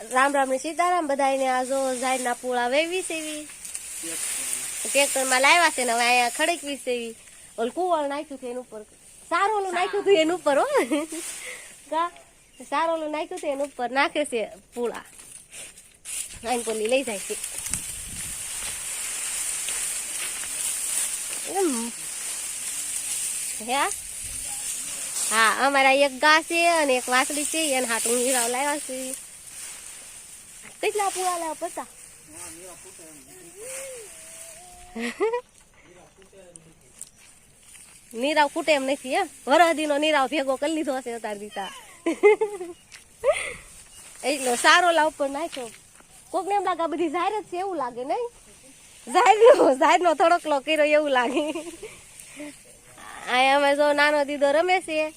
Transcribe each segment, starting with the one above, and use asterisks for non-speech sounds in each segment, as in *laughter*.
રામ રામ ને સીતારામ બધાને આ જો ઝાડના પૂળા વેવી સેવી. ટ્રેક્ટરમાં લાવ્યા છે ને હવે અહીંયા ખડકવી સેવી. ઓલ કુવાળ નાખ્યું છે એનું ઉપર. સારોલું નાખ્યું હતું એનું ઉપર, હો. કા? સારોલું નાખ્યું હતું એનું ઉપર. નાખે છે પૂળા. આઈન પોલી લઈ જાય છે. હે હા, અમારા એક ગા છે અને એક વાસળી છે, એને હાટું હીરાવ લાવ્યા છે. કેટલા પૂરા લાવ પતા નીરાવ ખૂટે એમ નથી હે વરહદી નો નીરાવ ભેગો કરી લીધો હશે અતાર દીતા. એટલો સારો લાવ પણ નાખ્યો. કોક ને એમ લાગે બધી જાહેર જ છે એવું લાગે નહીં? જાહેર નો જાહેર નો થોડોક કર્યો એવું લાગે. આ અમે જો નાનો દીદો રમે છે.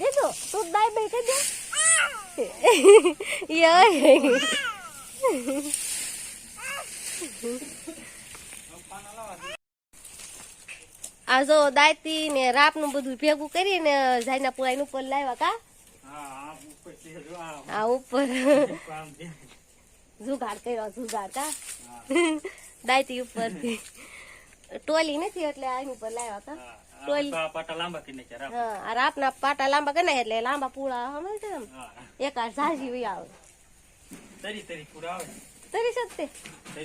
દેજો તું દાઈ ભાઈ કહી દે. યય *laughs* આ જો દાયતી ને રાપનું બધું ભેગું કરીને જાયના પુરાઈ ઉપર લાવ્યા કા? આ ઉપર. જુગાડ કર્યો જુગાડ કા? *laughs* દાયતી ઉપરથી. ટોલી નથી એટલે આની ઉપર લાવ્યા કા? ટોલી પાટા લાંબા કરી નાખ્યા હા આ પાટા લાંબા કરી એટલે લાંબા પૂળા સમજ છે એક આ ઝાઝી હોય આવે. તરી તરી પૂરા આવે. તરી શકતે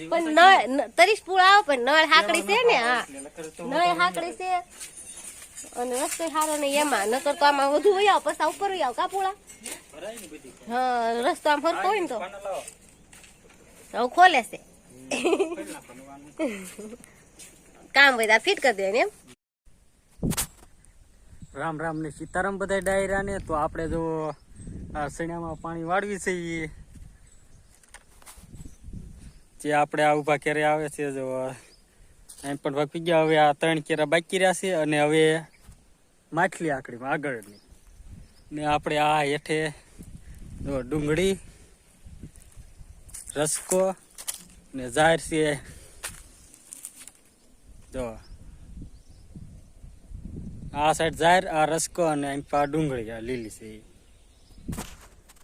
પણ નળ તરીશ પૂળા આવે પણ નળ હાકડી છે ને હા. એટલે નકર તો નળ હાકડી છે. અને રસ્તો સારો નહીં એમાં નકર તો આમાં વધુ વહી આવ પછી ઉપર વહી આવ કા પૂળા? ભરાય ને બધી હા રસ્તો આમ ફરતો હોય ને તો. હવે ખોલે છે. કામ બધા ફિટ કરી દે એમ. રામ રામ ને સીતારામ બધા ડાયરા ને. તો આપણે જો આ સણિયામાં પાણી વાળવી છે જે આપણે આ ઊભા કેરે આવે છે જો, એમ પણ વાપી ગયા. હવે આ ત્રણ કેરા બાકી રહ્યા છે અને હવે માછલી આકડીમાં આગળની ને. આપણે આ હેઠે ડુંગળી, રસકો ને જાહેર છે જો આ સાઈડ જાહેર, આ રસકો અને અહીં પા ડુંગળી લીલી છે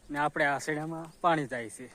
ને આપણે આ સૈડામાં પાણી જાય છે.